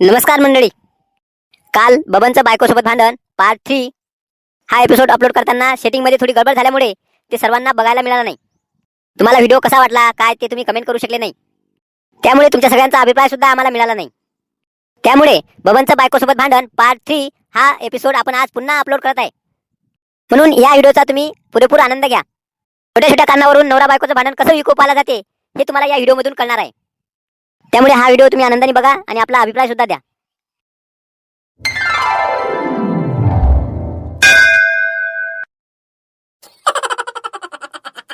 नमस्कार मंडळी. काल बबनचं बायकोसोबत भांडण पार्ट थ्री हा एपिसोड अपलोड करताना सेटिंगमध्ये थोडी गडबड झाल्यामुळे ते सर्वांना बघायला मिळालं नाही. तुम्हाला व्हिडिओ कसा वाटला काय ते तुम्ही कमेंट करू शकले नाही. त्यामुळे तुमच्या सगळ्यांचा अभिप्राय सुद्धा आम्हाला मिळाला नाही. त्यामुळे बबनचं बायकोसोबत भांडण पार्ट थ्री हा एपिसोड आपण आज पुन्हा अपलोड करत आहे. म्हणून या व्हिडिओचा तुम्ही पुरेपूर आनंद घ्या. छोट्या छोट्या कारणावरून नवरा बायकोचं भांडण कसं विकोपाला जाते हे तुम्हाला या व्हिडिओमधून कळणार आहे. त्यामुळे हा व्हिडिओ तुम्ही आनंदाने बघा आणि आपला अभिप्राय सुद्धा द्या.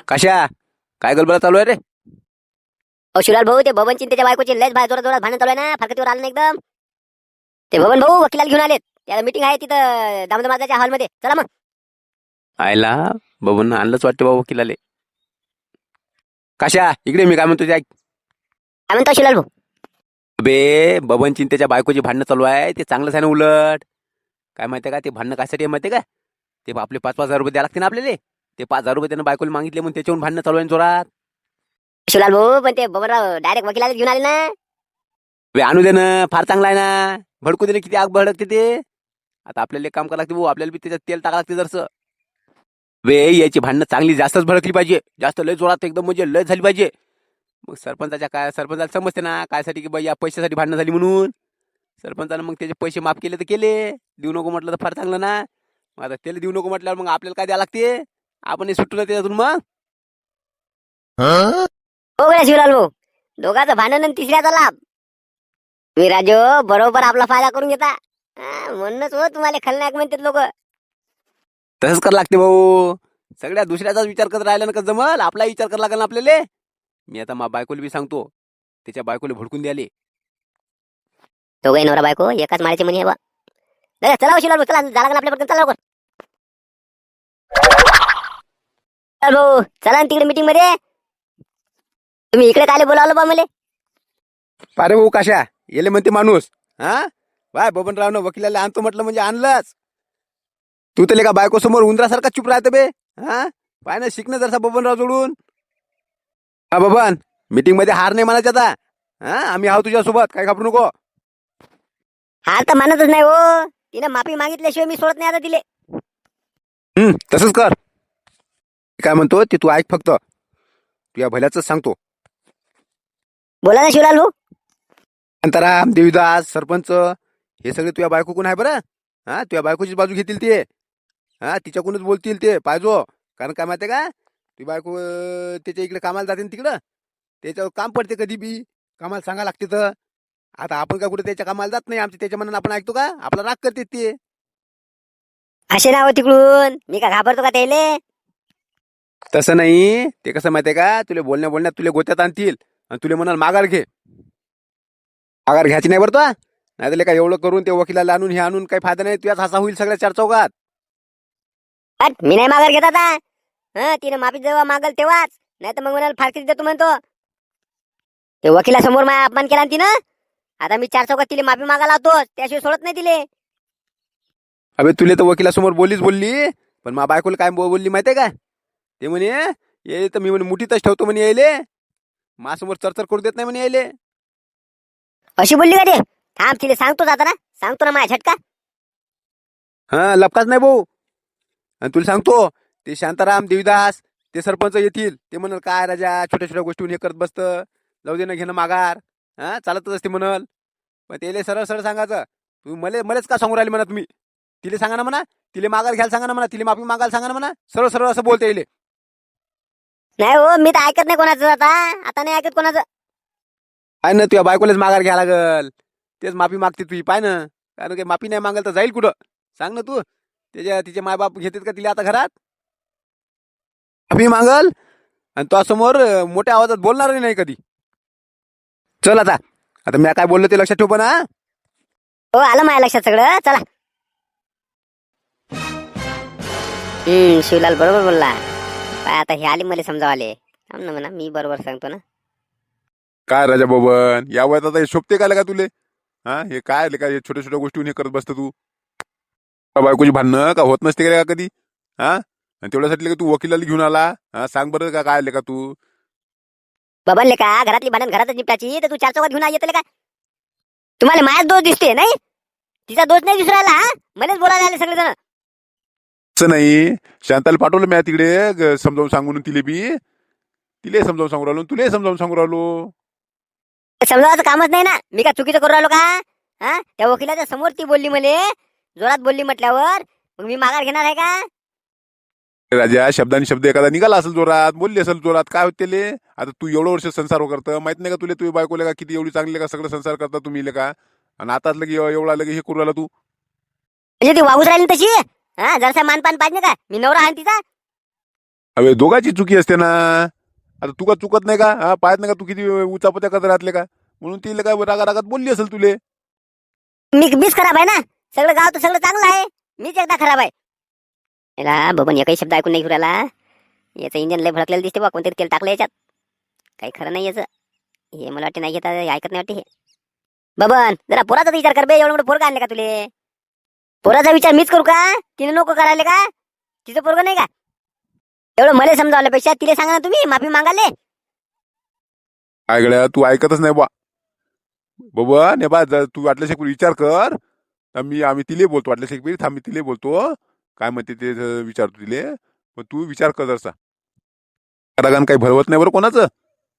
कशा काय गलबला चालू आहे रे? अहो शिवलाल भाऊ ते बबन चिंतेच्या बायकोची लयच बाहेर जोरात जोरात भांडण चालू आहे ना फारकतीवर आलं ना एकदम. ते बबन भाऊ वकिलाला घेऊन आलेत. त्या मीटिंग आहे तिथं दामोदर महाराजाच्या हॉलमध्ये चला मग. आयला बबन आणलंच वाटतं बाबा वकिलाले. कशा इकडे मी काय म्हणतो ते ऐक. काय म्हणतो शिवलाल भाऊ बे बबन चिंतेच्या बायकोची भांडणं चालू आहे ते चांगलंच आहे ना उलट. काय माहितीये का ते भांडणं कशासाठी आहे माहितीये का? ते आपले पाच पाच हजार रुपये द्यायला लागते ना आपल्याला. ते पाच हजार रुपये त्यानं बायकोला मागितले म्हणून त्याच्यावरून भांडणं चालू आहे ना जोरात. शिवलाल भाऊ पण ते बबनराव डायरेक्ट वकिलाला घेऊन आले ना. बे आणू दे ना फार चांगला आहे ना. भडकू दे ना किती आग भडकते ते. आता आपल्याला एक काम करावं लागते भाऊ आपल्याला बी त्याच्यात तेल टाका लागते जरसं. बे याची भांडणं चांगली जास्तच भडकली पाहिजे. जास्त लय जोरात एकदम म्हणजे लय झाली पाहिजे. मग सरपंचाच्या काय सरपंचाला समजते ना कायसाठी की बाई या पैशासाठी भांडणं झाली म्हणून. सरपंचानं मग त्याचे पैसे माफ केले तर केले. देऊ नको म्हटलं तर फार चांगलं ना. मग आता त्याला देऊ नको म्हटल्यावर मग आपल्याला काय द्यावं लागते? आपण हे सुटलं त्याच्यातून मग. हो? गड्या शिवलाल भाऊ दोघांचं भांडण आणि तिसऱ्याचा लाभ. तुम्ही राजो बरोबर आपला फायदा करून घेता. हा, म्हणूनच हो तुम्हाला खलनायक म्हणतात लोक. तसंच करावं लागते भाऊ. सगळ्या दुसऱ्याचाच विचार करत राहिला ना का जमल? आपला विचार करावा लागेल ना आपल्याला. मी आता मा बायकोला बी सांगतो त्याच्या बायकोला भडकून द्याले. दोघे नवरा बायको एकाच माळ्याचे म्हणी आहे बा. दादा, चला हो भाऊ चला झाला का आपल्या पटकन चला लवकर. भाऊ चला ना तिकडे मीटिंगमध्ये. तुम्ही इकडे काय बोलावलं बा मला? अरे भाऊ काशा? येले म्हणते माणूस. हा? बाय बबनरावनं वकिलाला आणतो म्हटलं म्हणजे आणलंच. तू तर का बायको समोर उंदरासारखा चुप राहते बे? हा? पाय ना शिकणं जरसा बबनराव जोडून. हा बबन मीटिंगमध्ये हार नाही म्हणायचं आता. हा आम्ही आहोत तुझ्यासोबत काय घाबरू नको. हार तर मानतच नाही हो. तिने माफी मागितल्याशिवाय मी सोडत नाही आता तिले. हम्म तसंच कर. काय म्हणतो ते तू ऐक फक्त. तुझ्या भल्याच सांगतो. बोला ना शिवलाल भाऊ. देवीदास सरपंच हे सगळे तुझ्या बायकोकून आहे बरं? हा तुझ्या बायकोचीच बाजू घेतील ते. हा तिच्याकडूनच बोलतील ते. पाहिजो. कारण काय माहितीये का? तुझी बायको अं, त्याच्या इकडे कामाला जाते ना तिकडं. त्याच्यावर काम पडते कधी बी. कामाला सांगा लागते तर. आता आपण काय कुठे त्याच्या कामाला जात नाही. आमच्या त्याच्या मनानं आपण ऐकतो का? आपला राग करते ते. असे नाव तिकडून. मी का घाबरतो का त्याले? तसं नाही. ते कसं माहितीये का? तुला बोलण्या बोलण्यात तुला गोत्यात आणतील आणि तुला म्हणाल माघार घे. माघार घ्यायची नाही बरं तो. नाही तर काय एवढं करून ते वकिलाला आणून हे आणून काही फायदा नाही. तुझ्याच हसा होईल सगळ्या चार चौकात मी नाही माघार घेत आता. हा तिने माफी जेव्हा मागल तेव्हाच. नाही तर मग म्हणाल फारकीच देतो म्हणतो. ते वकिलासमोर माझा अपमान केला ना तिनं? आता मी चार चौकात तिला माफी मागायला लावतो त्याशिवाय सोडत नाही तिले. अबे तुले तर वकिलासमोर बोलीच बोलली पण मा बायकोला काय बो- बोलली माहितीये का? ते म्हणे ये तर मी म्हणे मुठीतच ठेवतो म्हणे यायले. माझ्यासमोर चरचर करू देत नाही म्हणे यायले. अशी बोलली का ते? थांब तिले सांगतोच आता ना. सांगतो ना माझ्या झटका. हा लपकाच नाही भाऊ. आणि तुला सांगतो ते शांताराम देवीदास ते सरपंच येतील. ते म्हणाल काय राजा छोट्या छोट्या गोष्टी हे करत बसतं? जाऊ दे ना घेणं माघार. हा चालतच असते म्हणाल. पण त्याला सरळ सरळ सांगायचं तू मले मलेच का सांगू राहिले म्हणा तुम्ही? तिले सांगा ना म्हणा. तिले माघार घ्यायला सांगा ना म्हणा. तिले माफी मागायला सांगा ना म्हणा. सरळ सरळ असं बोलता येईल नाही हो मी तर ऐकत नाही कोणाचं आता. आता नाही ऐकत कोणाचं. आहे ना तुझ्या बायकोलाच माघार घ्यायला लागल. तेच माफी मागते तुझी पाय ना. कारण की माफी नाही मागल तर जाईल कुठं? सांग ना तू. त्याच्या तिचे मायबाप घेतात का तिला आता घरात? माफी मागल आणि तो समोर मोठ्या आवाजात बोलणार नाही कधी. चल आता. आता मी काय बोललो ते लक्षात ठेव पण हा. हो आलं माझ्या लक्षात सगळं. चला. हम्म शिवलाल बरोबर बोलला. काय आता हे आले मला समजावाले. थांब ना म्हणा मी बरोबर सांगतो ना. काय राजा बबन या वयात आता हे शोभते का का तुले? हा हे काय आले का हे छोट्या छोट्या गोष्टी हे करत बसतं तू? बायकोची भांडणं का होत नसते का कधी? हा? आणि तेवढ्यासाठी का तू वकिलाला घेऊन आला. हा सांग बरं का काय आले का तू? बबनले का घरातली भांडण घरातच निपटायची? तर तू चार चौकात घेऊन येतले का? तुम्हाला माझ्याच दोष दिसते नाही? तिचा दोष नाही दिसू राहिला हा? मलाच बोलायला आले सगळेजण. असं नाही. शांताला पाठवलं मी तिकडे ग- समजावून सांगून तिले बी. तिले समजावून सांगू राहिलो तुले समजावून सांगू राहिलो. समजावायचं कामच नाही ना. मी काय चुकीचं करू राहिलो का? हा? त्या वकिलाच्या समोर ती बोलली मले. जोरात बोलली म्हटल्यावर मग मी माघार घेणार आहे का? राजा शब्दानी शब्द एखादा निघाला असेल जोरात बोलली असेल जोरात काय होते ले आता तू एवढं वर्ष संसार करतं माहीत नाही का तुला? तुझी बायकोले का किती एवढी चांगली का सगळं संसार करता तुम्ही का? आणि आताच लगे एव- एवढा लगे हे करू राहिला तू. म्हणजे ती राहिली तशी? हा जरासा मानपान पाहिजे का? मी नवरा आहे तिचा? अवे दोघांची चुकी असते ना. आता तू का चुकत नाही का? हा पाहत नाही का तू किती उचापत्या करत राहतले का? म्हणून ती काय रागा रागात बोलली असेल तुले. मी मीच खराब आहे ना? सगळं गाव तर सगळं चांगलं आहे. मीच एकदा खराब आहे. याला बबन एकही शब्द ऐकून नाही घेऊ राहिला. याचं इंजन लय भडकलेलं दिसते बा कोणतरी तेल टाकलं याच्यात. काही खरं नाही याचं. हे मला वाटते नाही घेता ऐकत नाही वाटते हे. बबन जरा पोराचा विचार कर बे एवढं मोठं पोरगा आणले का तुले? पोराचा विचार मीच करू का? तिने नको करायला का? तिचं पोरग नाही का? एवढं मला समजावल्यापेक्षा तिला सांगा ना तुम्ही माफी मागाले. काय गड्या तू ऐकतच नाही बा. बबन हे बा जर तू वाटलं शेकून विचार कर. मी आम्ही तिले बोलतो वाटलं शेकपी थांब मी तिले बोलतो. काय म्हणते ते विचारतो तिले पण तू विचार कर जरसा. रागान काही भरवत नाही बरं कोणाचं?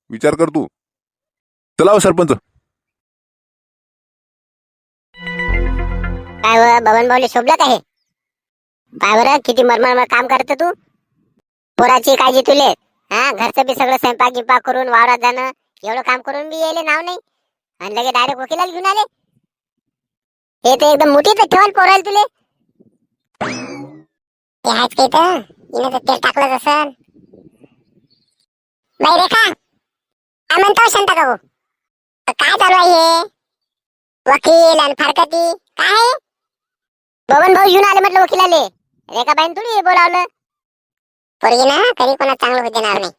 विचार कर तू. चला हो सरपंच. काय हो, बबन भाऊले शोभलं का काय बरं किती मरमर काम करत तू? पोराची काळजी तुले. हा घरचं बी सगळं स्वयंपाक गिंपाक करून वावरात जाणं एवढं काम करून बी यायले नाव नाही. आणि लगे डायरेक्ट वकिलाला घेऊन आले. हे तर एकदम मोठी तर ठेवाल पोरायला तुले. ते आहेत काही तर हिनं तर तेल टाकलंच असल बाई रेखा काय म्हणतो शांता काकू काय चालू आहे हे वकील आणि फारकती काय आहे? बबन भाऊ येऊन आले म्हटलं वकिलाले रेखाबाईन थोडी बोलावलं पोरगी ना तरी कोणा चांगलं होऊ देणार नाही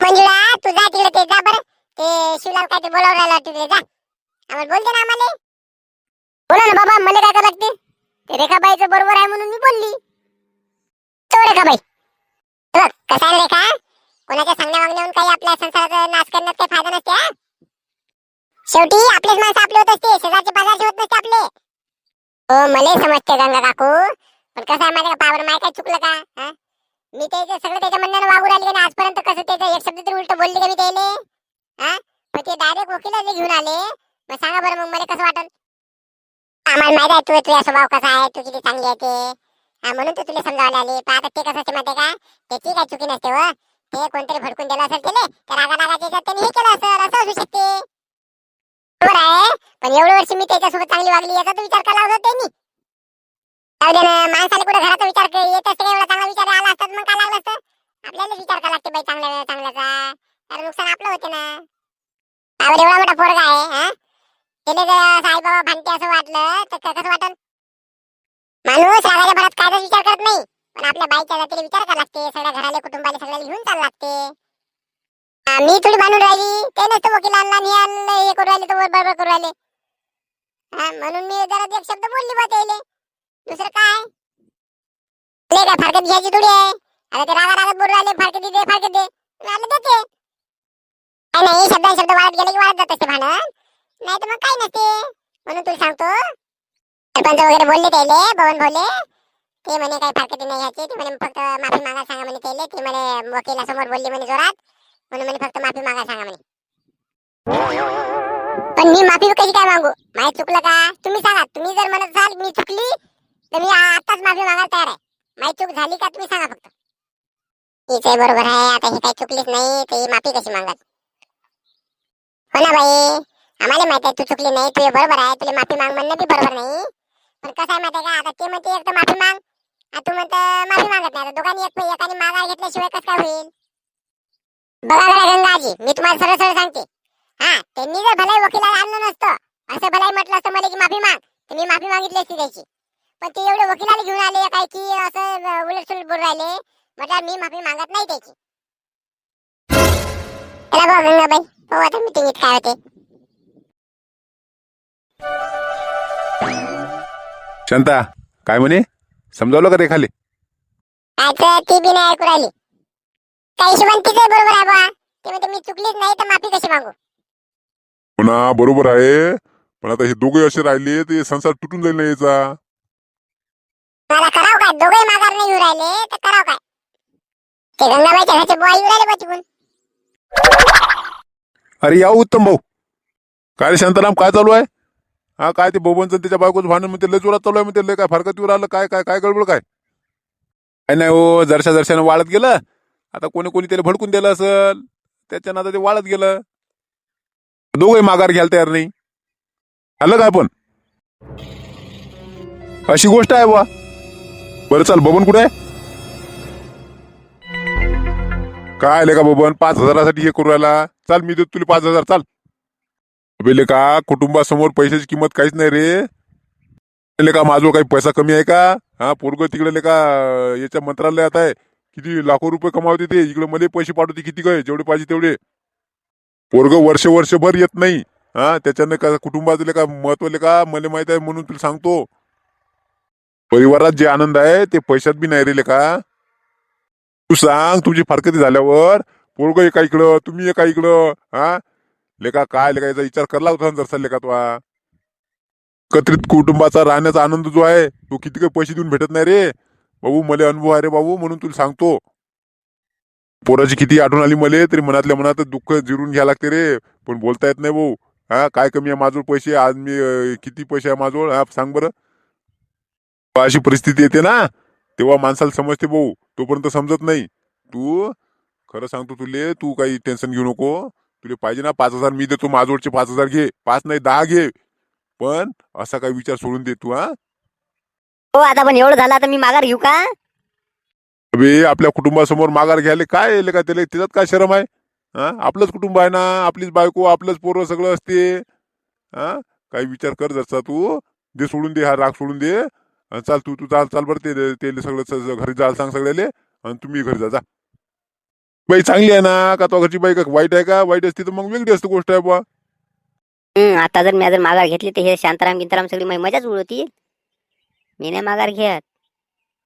मंजुळा तू जा तिकडे ते जा बरं ते शिवलाल काय ते बोलावं राहिला तिकडे जा आम्हाला बोलते ना आम्हाला बोला ना बाबा मला काय करावं लागते ते रेखाबाईचं बरोबर आहे म्हणून मी बोलली तो का हे बघ कसं आहे ना रेखा कोणाच्या सांगण्या वागण्याहून काही आपल्या संसाराचा नाश करण्यात काही फायदा नसते हा? शेवटी आपलेच माणसं आपले होत असते शेजारचे पाजारचे होत नसते आपले. हो मला समजते गंगा काकू. पण कसं आहे माझ्या पावर माय काय चुकलं का? हा? मी त्याचं सगळं त्याच्या म्हणण्यानं वागू राहिले ना आजपर्यंत कसं त्याचं एक शब्द तरी उलट बोलले का मी त्याले? हा? पण ते डायरेक्ट वकिलाला घेऊन आले. मग सांगा बरं मग मला कसं वाटल आम्हाला माहीत आहे तू तुझा स्वभाव कसा आहे? तू किती चांगली आहे ते? म्हणून तर तुला समजावले आले. पण आता ते कसं असते माहिती का? त्याची काय चुकी नसते व ते कोणतरी भडकून दिलं असेल त्याला तर रागा रागाच्या याच्यात त्यांनी हे केलं असेल असं असू शकते. बरोबर आहे. पण एवढे वर्ष मी त्याच्यासोबत चांगली वागली याचा तर विचार केला होता त्यांनी. जाऊ माणसाला कुठे घराचा विचार येत असते एवढा चांगला विचार? आला असतात मग काय लागलं असतं? आपल्याला विचार करावा लागते बाई चांगल्या चांगल्याचा. तर नुकसान आपलं होते ना. एवढा मोठा पोरगा आहे हा? त्याने जर साईबाबा भांडते असं वाटलं तर कसं वाटलं माणूस रागाच्या भरात कायचाच विचार करत नाही. पण आपल्या बाईच्या जातीला विचार करावा लागते. सगळ्या घराला कुटुंबाला सगळ्याला घेऊन चालला लागते. मी थोडी बांधून राहिली. ते नसतं वकिलांना मी यांना हे करू राहिले तो बरोबर करू राहिले. हा, म्हणून मी जरा एक शब्द बोलली बा त्याले. दुसरं काय? ले काय फारकत घ्यायची थोडी आहे. आता ते रागा रागात बोलू राहिले. फारकत दे फारकत दे. आलं देते. काय नाही शब्द शब्द वाढत गेले की वाढत जात असते भांडण. नाही तर मग काय नसते. म्हणून तुला सांगतो सरपंच वगैरे बोलले त्याले बवन बोलले. ते म्हणे काही फारकती नाही घ्यायची ते म्हणे फक्त माफी मागा सांगा म्हणे त्याले. ते म्हणे वकिलासमोर बोलली म्हणे जोरात. म्हणून म्हणे फक्त माफी मागा सांगा म्हणे. पण मी माफी कशी काय मागू? माही चुकलं का? तुम्ही सांगा. तुम्ही जर म्हणत असाल मी चुकली तर मी आताच माफी मागायला तयार आहे. माही चूक झाली का तुम्ही सांगा फक्त. तीच आहे बरोबर आहे. आता हे काही चुकलीच नाही तर ही माफी कशी मागत हो ना बाई. आम्हाला माहीत आहे तू चुकली नाही तुझे बरोबर आहे. तुला माफी माग म्हणणं बी बरोबर नाही. पण कसं आहे माहिती का? आता ते म्हणते एक तर माफी माग. तू म्हणत माफी मागत नाही. आता दोघांनी एक एकाने माघार घेतल्याशिवाय कसं काय होईल? बघा बघा गंगाजी मी तुम्हाला सरळ सरळ सांगते. हा त्यांनी जर भलाई वकिलाला आणलं नसतं असं भलाई म्हटलं असतं मला की माफी माग तर मी माफी मागितली असती त्याची. पण ते एवढे वकिलाला घेऊन आले काय की असं उलट सुलट बोलून राहिले. म्हटलं मी माफी मागत नाही त्याची. चला बघा गंगाबाई हो आता मिटिंगीत काय होते. शांता काय म्हणे? समजावलं का रेखाले? काय तर ती बी नाही ऐकू राहिली. त्या हिशोबाने तिचं बरोबर आहे बा ते म्हणते मी चुकलीच नाही तर माफी कशी मागू? हो ना बरोबर आहे पण आता हे दोघे असे राहिले ते संसार तुटून जाईल ना याचा? मला कराव काय? दोघे माघार नाही येऊ राहिले तर कराव काय? ते गंगाबाईच्या घरचे बुवा येऊ राहिले बा तिकडून. अरे या उत्तम भाऊ. काय रे शांताराम काय चालू आहे? हा काय ते बोबनचं त्याच्या बायकोच भांडण म्हणते लय जोरात चालू आहे म्हणते लय काय फारकत येऊ राहिलं काय काय काय गडबड काय? काय नाही हो जरशा जरशानं वाळत गेलं. आता कोणी कोणी त्याला भडकून दिलं असल त्याच्यानं आता ते वाळत गेलं. दोघे माघार घ्यायला तयार नाही. आलं काय पण अशी गोष्ट आहे बा बरं चाल बबन कुठे आहे? काय आले का बबन? पाच हजारासाठी हे करू राहिला. चाल मी देतो तुला पाच हजार चाल. अबे का कुटुंबासमोर पैशाची किंमत काहीच नाही रे. ले का माझं काही पैसा कमी आहे का? हा पोरग तिकडे का याच्या मंत्रालयात आहे. किती लाखो रुपये कमावते ते. इकडे मध्ये पैसे पाठवते किती काय जेवढे पाहिजे तेवढे. पोरग वर्ष वर्षभर येत नाही. हा त्याच्यानं का कुटुंबाचं का महत्त्व का मला माहीत आहे म्हणून तुला सांगतो. परिवारात जे आनंद आहे ते पैशात बी नाही रे का तू सांग तुझी फारकती झाल्यावर. पोरग एका इकडं तुम्ही एका इकडं हा? लेका काय लेका याचा विचार करला होता जर जरसा लेका तो एकत्रित कुटुंबाचा राहण्याचा आनंद जो आहे तो किती काही पैसे देऊन भेटत नाही रे. बाबू मला अनुभव आहे रे बाबू म्हणून तुला सांगतो. पोराची किती आठवण आली मले तरी मनातल्या मनात दुःख जिरून घ्या लागते रे. पण बोलता येत नाही भाऊ. हा काय कमी आहे माझोळ पैसे? आज मी किती पैसे आहे माझोळ हा सांग बरं. अशी परिस्थिती येते ना तेव्हा माणसाला समजते भाऊ. तोपर्यंत समजत नाही. तू खरं सांगतो तुले तू काही टेन्शन घेऊ नको. तुले पाहिजे ना पाच हजार मी देतो माझोडचे पाच हजार घे. पाच नाही दहा घे. पण असा काही विचार सोडून दे तू हा. हो आता पण एवढं झालं आता मी माघार घेऊ का? अबे आपल्या कुटुंबासमोर माघार घ्यायला काय येईल का त्याला? त्याच्यात काय शरम आहे? हा? आपलंच कुटुंब आहे ना आपलीच बायको आपलंच पोरं सगळं असते. हा? काही विचार कर जसा तू. दे सोडून दे हा राग सोडून दे. अन चाल तू तू चाल चाल बरं ते ते सगळं स- घरी जायला सांग सगळ्याले. आणि तुम्ही घरी जा जा. बाई चांगली आहे ना? का तो घरची बाई का वाईट आहे का? वाईट असती तर मग वेगळी असते गोष्ट आहे बा हम्म, आता जर मी जर माघार घेतली तर हे शांताराम गिंताराम सगळी माझी मजाच उडवतील मी नाही माघार घेत.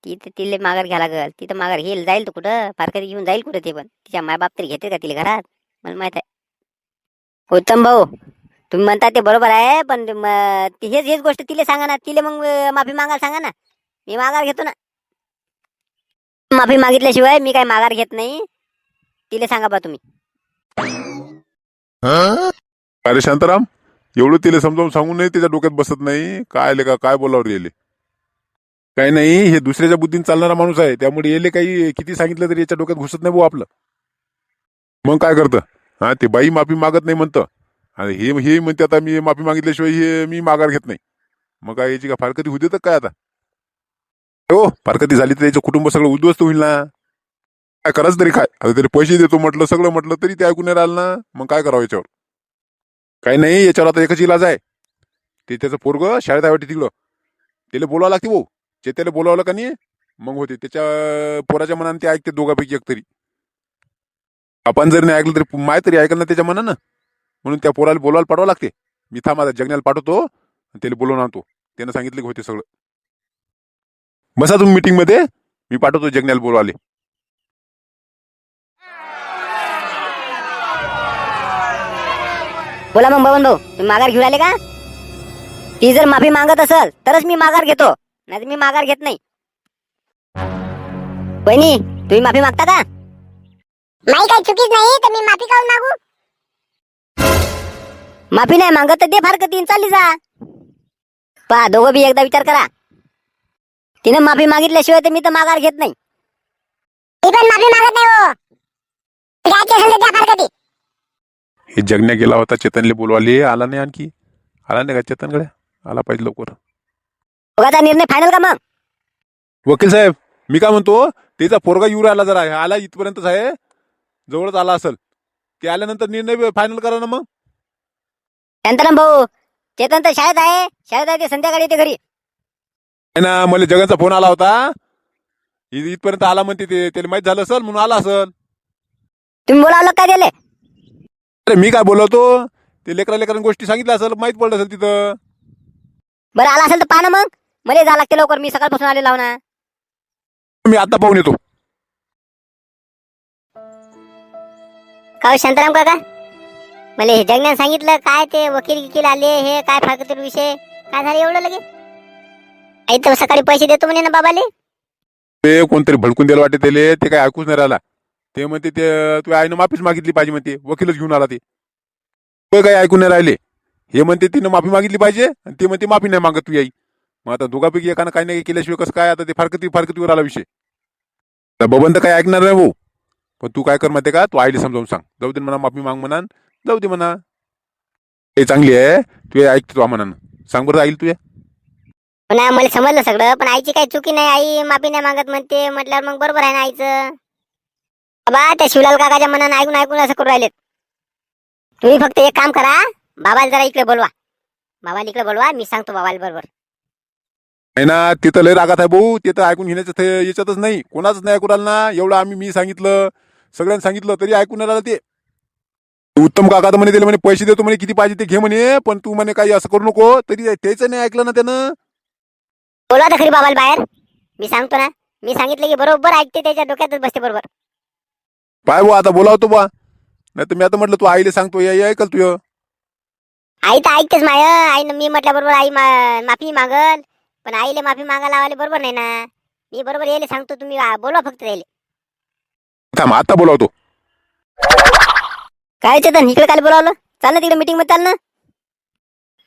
ती तर तिले माघार घ्यायला लागल. ती तर माघार घेईल जाईल तर कुठं? फार घेऊन जाईल कुठं ते पण? तिच्या मायबाप तरी घेते का तिला घरात? मला माहीत आहे. उत्तम भाऊ तुम्ही म्हणता ते बरोबर आहे पण ते म- ती हेच हेच गोष्ट तिला सांगा ना. तिला मग अं, माफी मागायला सांगा ना. मी माघार घेतो ना. माफी मागितल्याशिवाय मी काही माघार घेत नाही. तिला सांगा बा तुम्ही. अरे शांताराम एवढं तिला समजावून सांगून नाही त्याच्या डोक्यात बसत नाही. काय आले का? काय बोलावर येले? काही नाही हे दुसऱ्याच्या बुद्धीने चालणारा माणूस आहे. त्यामुळे येले काही किती सांगितलं तरी याच्या डोक्यात घुसत नाही भाऊ आपलं. मग काय करतं? हा ते बाई माफी मागत नाही म्हणतं. आणि हे हे म्हणते आता मी माफी मागितल्याशिवाय हे मी माघार घेत नाही. मग काय याची का फारकती होऊ देतं काय आता? हो फारकती झाली तर याचं कुटुंब सगळं उद्ध्वस्त होईल ना. काय करायचं तरी काय? आता तरी पैसे देतो म्हटलं सगळं म्हटलं तरी ते ऐकून नाही राहिलं ना. मग काय करावं याच्यावर? काही नाही याच्यावर आता एकच इलाज आहे. ते त्याचं पोरग शाळेत आहे वाटते तिकडं. त्याला बोलावं लागते भाऊ. जे त्याला बोलावलं का नाही? मग होते. त्याच्या पोराच्या मनाने ते ऐकते दोघापैकी एक तरी. आपण जर नाही ऐकलं तरी माय तरी ऐकलं ना त्याच्या मनानं. म्हणून त्या पोराला बोलायला पाठवावं लागते. मी थांब आता जगण्याला पाठवतो. आणि त्याला बोलवून आणतो. त्यानं सांगितलं की होते सगळं. बसा तुम्ही मीटिंगमध्ये मी पाठवतो जगण्याला बोलवाले. बोला मग बबन भाऊ तुम्ही माघार घेऊन आले का? ती जर माफी मागत असेल तरच मी माघार घेतो. नाही मी माघार घेत नाही. बहिणी तुम्ही माफी मागता का? माही काही चुकीच नाही तर मी माफी काऊन मागू? माफी नाही मागत तर दे फार तीन चालली जा. पहा दोघं बी एकदा विचार करा. तिने माफी मागितल्याशिवाय तर मी तर माघार घेत नाही. ती पण माफी मागत नाही हो. द्यायची असेल तर द्या फारकती हे जगण्या गेला होता चेतनले बोलवाले. आला नाही आणखी. आला नाही का चेतनकडे? आला पाहिजे लवकर. दोघाचा निर्णय फायनल का मग? वकील साहेब मी काय म्हणतो त्याचा पोरगा येऊ राहिला जरा. आला इथपर्यंतच आहे. जवळच आला असेल. ते आल्यानंतर निर्णय फायनल करा ना मग. शांताराम भाऊ चेतन तर शाळेत आहे. शाळेत आहे ते संध्याकाळी येते घरी. आहे ना मला जगांचा फोन आला होता. इ- इथपर्यंत आला म्हणते ते. त्याला माहीत झालं असेल म्हणून आला असेल. तुम्ही बोलावलं काय दिले अरे मी काय बोलवतो ते लेकरा लेकरांनी गोष्टी सांगितल्या असेल माहीत पडलं असेल तिथं. बरं आला असेल तर पहा ना मग. मला जा लागते लवकर मी सकाळपासून आले लावना मी आता पाहून येतो. का हो शांताराम काका? मला हे जगण्याने सांगितलं काय ते वकील गिकील आले हे काय फारकतीर विषय? काय झालं एवढं लगे? आई तर सकाळी पैसे देतो म्हणे ना बाबाले? ते कोणतरी भडकून द्यायला वाटते त्याले ते काय ऐकूच नाही राहिला. ते म्हणते ते तू आईनं माफीच मागितली पाहिजे म्हणते वकीलच घेऊन आला ते. ते काही ऐकून नाही राहिले. हे म्हणते तिनं माफी मागितली पाहिजे आणि ते म्हणते माफी नाही मागत तू आई. मग आता दोघापैकी एकानं काही नाही केल्याशिवाय कसं काय आता ते फारकती फारकतीवर आला विषय. तर बबन तर काही ऐकणार नाही भाऊ. पण तू काय कर माहिती का? तू आईला समजावून सांग. जाऊ दे म्हणा माफी माग म्हणा जाऊ दे म्हणा. ते चांगली आहे. तू ऐकतो तू म्हणा सांग बरं आईल तुझ्या पुन्हा मला समजलं सगळं पण आईची काही चुकी नाही. आई माफी नाही मागत म्हणते. म्हटल्यावर मग बरोबर आहे ना आईचं? बाबा त्या शिवलाल काकाच्या मनानं ऐकून ऐकून असं करू राहिलेत. तुम्ही फक्त एक काम करा बाबाला जरा इकडे बोलवा. बाबाला इकडे बोलवा मी सांगतो बाबाला बरोबर. नाही ना ते तर लय रागात आहे भाऊ. ते तर ऐकून घेण्याचं ते याच्यातच नाही. कोणाच नाही ऐकून राहिलं ना. एवढं आम्ही मी सांगितलं. सगळ्यांनी सांगितलं तरी ऐकून नाही राहिलं ते. उत्तम काका तर म्हणे त्याला म्हणे पैसे देतो म्हणे किती पाहिजे ते घे म्हणे. पण तू म्हणे काही असं करू नको. तरी त्याचं नाही ऐकलं ना त्यानं. बोलवा तर खरी बाबाला बाहेर. मी सांगतो ना. मी सांगितलं की बरोबर ऐकते त्याच्या डोक्यातच बसते बरोबर. पाय भाऊ आता बोलावतो बा. नाही तर मी आता म्हटलं तू आईला सांगतो या ऐकल तू आई तर ऐकतेच माय आईनं मी म्हटल्या बरोबर आई मा- माफी मागल. पण आईले माफी मागायला लावायला बरोबर नाही ना. मी बरोबर यायला सांगतो तुम्ही आ, बोलवा फक्त यायले. थांब आता बोलावतो. काय चेतन इकडे काय बोलावलं? चाल ना तिकडे मीटिंगमध्ये चाल ना.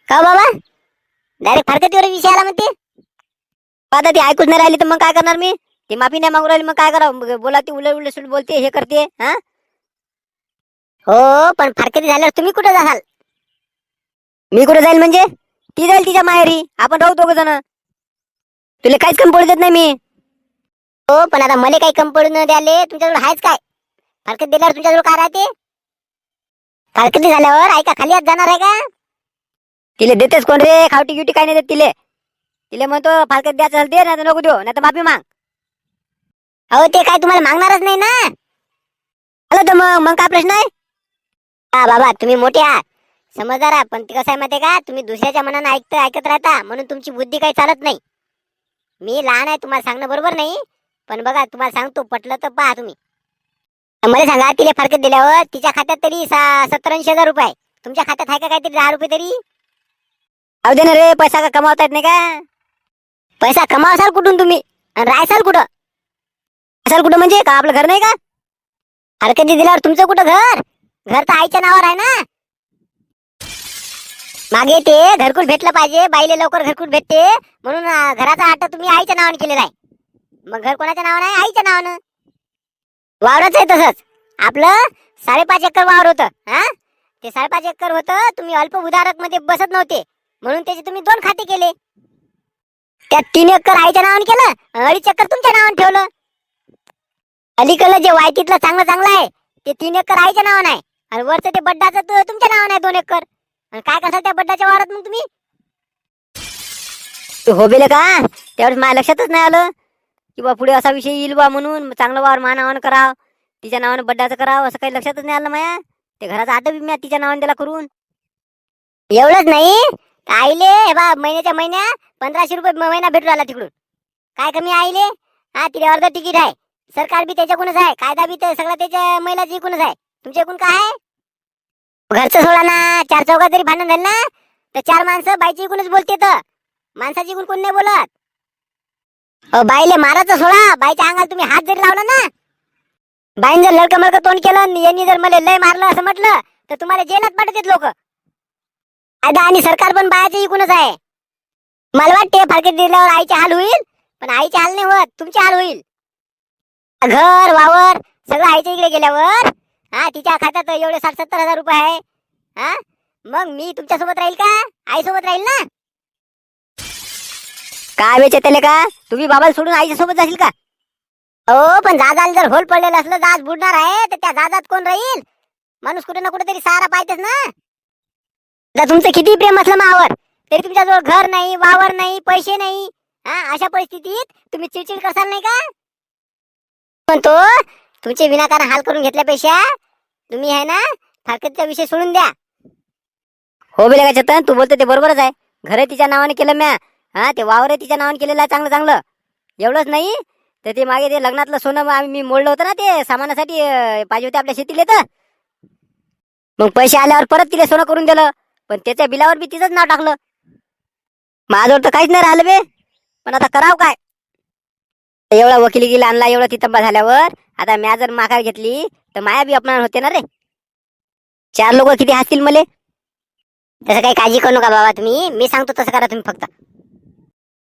का हो बाबा? डायरेक्ट फारकतीवर विषय आला म्हणते. आता ती ऐकूच नाही राहिली तर मग काय करणार मी? ती माफी नाही मागू राहिली मग काय करावं? मग बोला ती उलट उलट सुलट बोलते हे करते हा? हो पण फारकती झाल्यावर तुम्ही कुठे जासाल मी कुठे जाईल म्हणजे? ती जाईल तिच्या माहेरी. आपण राहू दोघ जण. तुला काहीच कमी पडू देत नाही मी. हो पण आता मला काही कमी पडू न द्याले तुमच्याजवळ आहेच काय? फारकत दिल्यावर तुमच्याजवळ काय राहते? फारकती झाल्यावर ऐका खाली आज जाणार आहे का? तिले देतेस कोण रे? खावटी गिवटी काय नाही देत तिले. तिले म्हणतो फारकत द्यायचं असेल दे नाही तर नको देऊ नाही तर माफी माग. अहो ते काय तुम्हाला मागणारच नाही ना? हॅलो तर मग मग काय प्रश्न आहे? हा बाबा तुम्ही मोठे आहात. समजदार आहात पण ते कसं आहे माहिती का? तुम्ही दुसऱ्याच्या मनानं ऐकत ऐकत राहता म्हणून तुमची बुद्धी काही चालत नाही. मी लहान आहे तुम्हाला सांगणं बरोबर नाही पण बघा तुम्हाला सांगतो पटलं तर पहा तुम्ही. मला सांगा तिला फारकत दिल्यावर तिच्या खात्यात तरी सत्तर ऐंशी हजार रुपये तुमच्या खात्यात आहे का काहीतरी दहा रुपये तरी? अहो दे ना रे पैसा का कमावता येत नाही का? पैसा कमावसाल कुठून तुम्ही? आणि राहसाल कुठं? असाल कुठं म्हणजे? का आपलं घर नाही का? हरकती दिल्यावर तुमचं कुठं घर? घर तर आईच्या नावावर आहे ना? मागे ते घरकुल भेटलं पाहिजे बाईले लवकर घरकुल भेटते. म्हणून घराचा आटा तुम्ही आईच्या नावाने केलेला आहे. मग घर कोणाच्या नावानं आहे? आईच्या नावानं. वावरच आहे तसंच. आपलं साडेपाच एकर वावर होतं हा? ते साडेपाच एकर होतं तुम्ही अल्प उधारकमध्ये बसत नव्हते. म्हणून त्याचे तुम्ही दोन खाते केले. त्या तीन एकर आईच्या नावाने केलं अडीच एकर तुमच्या नावाने ठेवलं. अलीकडलं जे वायतीतलं चांगलं चांगलं आहे ते तीन एकर आईच्या नावानं आहे. आणि वरचं ते बड्डाचं तु- तुमच्या नावानं आहे दोन एकर. आणि काय करता त्या बड्डाच्या वावरात मग तुम्ही? तू हो बेले का? त्यावेळेस माझ्या लक्षातच नाही आलं. की बा पुढे असा विषय येईल बा म्हणून चांगलं वावर मा नावानं करावं तिच्या नावानं बड्डाचं करावं असं काही लक्षातच नाही आलं माया. ते घराचा आटो बी मी तिच्या नावानं त्याला करून. एवढंच नाही? आईले हे बा महिन्याच्या महिन्या पंधराशे रुपये म- महिना भेटू राहिला तिकडून. काय कमी आईले? हा तिला अर्ध तिकीट आहे. सरकार बी त्याच्याकडूनच आहे कायदा बी ते सगळं त्याच्या महिलाच एकूणच आहे. तुमच्या एकूण काय आहे? घरचं सोडा ना चार चौघात जरी भांडण झालं ना तर चार माणसं बाईची इकडूनच बोलते तर. माणसाची इकडून कोण नाही बोलत. अहो, बाईले मारायचं सोडा बाईच्या अंगाला तुम्ही हात जरी लावला ना. बाईन जर लडकं मडकं तोंड केलं यांनी जर मला लय मारलं असं म्हटलं तर तुम्हाला जेलात पाठवतात लोक. कायदा आणि सरकार पण बायाचं इकूनच आहे. मला वाटते फारकत दिल्यावर आईचे हाल होईल पण आईचे हाल नाही होत तुमचे हाल होईल. घर वावर सगळं आईच्या इकडे गेल्यावर? हा तिच्या खात्यात एवढे साठ सत्तर हजार रुपये आहे. हा? मग मी तुमच्यासोबत राहील का? आई सोबत राहील ना? काय वेच त्याले का? तुम्ही बाबाला सोडून आईच्या सोबत जाशील का? हो पण जाजाला जर होल पडलेलं असलं जाज बुडणार आहे तर त्या जाजात कोण राहील? माणूस कुठे ना कुठेतरी सारा पाहिजेच ना? जर तुमचं किती प्रेम असलं मावर? तरी तुमच्याजवळ घर नाही वावर नाही पैसे नाही. हा अशा परिस्थितीत तुम्ही चिडचिड करसाल नाही का? पण तो तुमचे विनाकारण हाल करून घेतल्यापेक्षा तुम्ही आहे ना फारकतचा विषय सोडून द्या. हो बेले का चेतन तू बोलतो ते बरोबरच आहे. घर तिच्या नावाने केलं म्या. हा ते वावर तिच्या नावाने केलेलं आहे चांगलं चांगलं. एवढंच नाही तर ते मागे ते लग्नातलं सोनं मग आम्ही मी मोडलं होतं ना ते सामानासाठी पाहिजे होते आपल्या शेतीले तर. मग पैसे आल्यावर परत तिला सोनं करून दिलं पण त्याच्या बिलावर बी तिचंच नाव टाकलं. माझ्यावर तर काहीच नाही राहिलं बे. पण आता करावं काय? एवढा वकिली आणला एवढं तितंबा झाल्यावर आता म्या जर माघार घेतली तर माया बी अपमान होते ना रे. चार लोक किती हसतील मले. तसं काही काळजी करू नका बाबा तुम्ही. मी सांगतो तसं करा तुम्ही फक्त.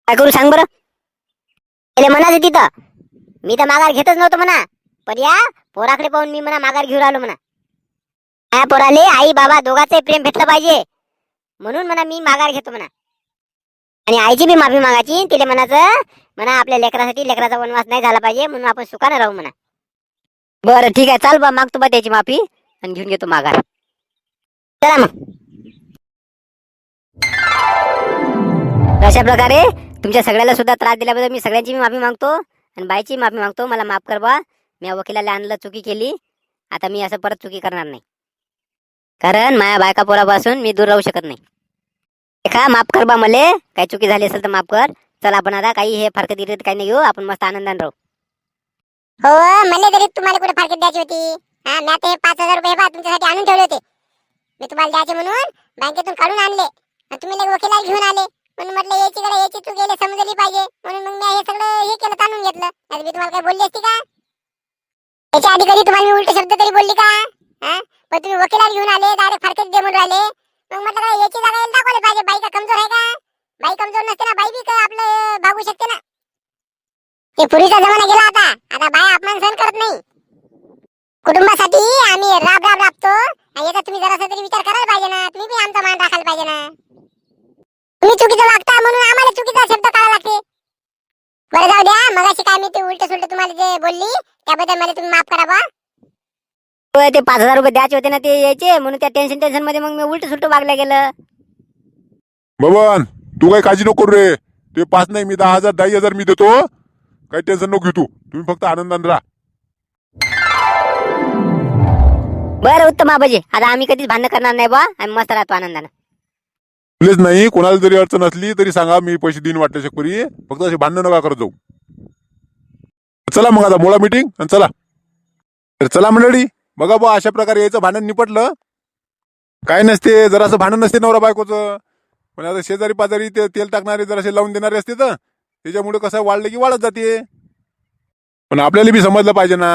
काय करू सांग बरं. त्याला म्हणायचं तिथं. मी तर माघार घेतच नव्हतो म्हणा. पण या पोराकडे पाहून मी म्हणा माघार घेऊन आलो म्हणा. या पोराले आई बाबा दोघांचं प्रेम भेटलं पाहिजे. म्हणून म्हणा मी माघार घेतो म्हणा. आणि आईची बी माफी मागायची तिला म्हणायचं म्हणा आपल्या लेकरासाठी लेकराचा वनवास नाही झाला पाहिजे म्हणून आपण सुखाने राहू म्हणा. बरं ठीक आहे. चाल बा मागतो बा त्याची माफी आणि घेऊन घेतो माघार. चला मग. अशा प्रकारे तुमच्या सगळ्याला सुद्धा त्रास दिल्याबद्दल मी सगळ्यांची मी माफी मागतो आणि बाईची माफी मागतो. मला माफ कर बा. मी वकिलाला आणलं चुकी केली. आता मी असं परत चुकी करणार नाही. कारण माया बायका पोरापासून मी दूर राहू शकत नाही. एका माफ कर बा मले. काही चुकी झाली असेल तर माफ कर. चल आपण आता काही हे फारकत गिरकत काही नाही घेऊ आपण मस्त आनंदान राहू. हो म्हणले तरी तुम्हाला कुठे फारकत द्यायची होती? हा मी आता हे पाच हजार रुपये बा तुमच्यासाठी आणून ठेवले होते. मी तुम्हाला द्यायचे म्हणून बँकेतून काढून आणले. आणि तुम्ही लगे वकिलाला घेऊन आले. म्हणून म्हटलं याची कडे याची तू गेले समजली पाहिजे. म्हणून मग मी हे सगळं हे केलं ताणून घेतलं. आता मी तुम्हाला काही बोलली असती का? याच्या आधी कधी तुम्हाला मी उलट शब्द तरी बोलली का? हा? पण तुम्ही वकिलाला घेऊन आले डायरेक्ट फारकत दे म्हणून राहिले. मग म्हटलं काय याची जागा दाखवली पाहिजे. बाई का कमजोर आहे का? बाई कमजोर नसते ना बाई बी का आपलं भागू शकते ना. हे पूर्वीचा जमाना गेला आता आता बाया अपमान सहन करत नाही. कुटुंबासाठी आम्ही राब राब राबतो. आणि याचा तुम्ही जरासा तरी विचार करायला पाहिजे ना. तुम्ही बी आमचा मान राखायला पाहिजे ना. तुम्ही चुकीचं वागता म्हणून आम्हाला चुकीचा शब्द काढावा लागते. बरं जाऊ द्या मगाशी काय मी ते उलट सुलट तुम्हाला जे बोलली त्याबद्दल मला तुम्ही माफ करा बा. ते पाच हजार रुपये द्यायचे होते ना ते यायचे. म्हणून त्या टेन्शन टेन्शनमध्ये मग मी उलट सुलट वागल्या गेलं. बबन! तू काही काळजी नको करू रे. ते पाच नाही मी दहा हजार दहा हजार मी देतो काही टेन्शन नको घेऊ तू. तुम्ही फक्त आनंदाने राहा. बरं उत्तम आबाजी. आता आम्ही कधीच भांडण करणार नाही बा आम्ही मस्त राहतो आनंदानं. तुलेच नाही कोणाला जरी अडचण असली तरी सांगा मी पैसे देईन वाटल्या शकपुरी फक्त असे भांडण नका करत जाऊ. चला मग आता मोळा मीटिंग आणि चला. तर चला मंडळी बघा बा अशा प्रकारे यायचं भांडण निपटलं. काय नसते जरासं भांडण नसते नवरा बायकोचं. पण आता शेजारी पाजारी ते तेल टाकणारे जर असे लावून देणारे असते तर त्याच्यामुळे कसं वाढलं की वाढत जाते. पण आपल्याला बी समजलं पाहिजे ना.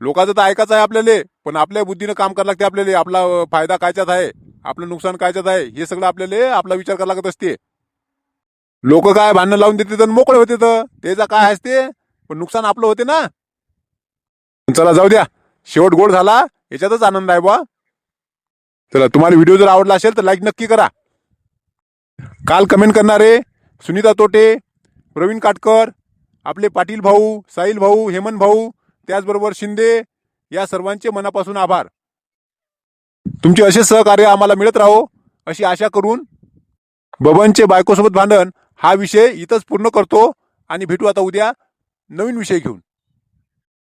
लोकांचं तर ऐकायचं आहे आपल्याला पण आपल्या बुद्धीनं काम करावं लागते आपल्याला. आपला फायदा कायच्यात आहे? आपलं नुकसान कायच्यात आहे? हे सगळं आपल्याला आपला विचार करावा लागत असते. लोक काय भांडणं लावून देते तर मोकळे होते तर? त्याचा काय असते पण नुकसान आपलं होते ना. चला जाऊ द्या. शेवट गोड झाला. याच्यातच आनंद आहे बा चला तुम्हाला व्हिडिओ जर आवडला असेल तर लाईक नक्की करा. काल कमेंट करणारे सुनीता तोटे प्रवीण काटकर आपले पाटील भाऊ साहिल भाऊ हेमंत भाऊ त्याचबरोबर शिंदे या सर्वांचे मनापासून आभार. तुमचे असे सहकार्य आम्हाला मिळत राहो अशी आशा करून बबनचे बायकोसोबत भांडण हा विषय इथंच पूर्ण करतो आणि भेटू आता उद्या नवीन विषय घेऊन.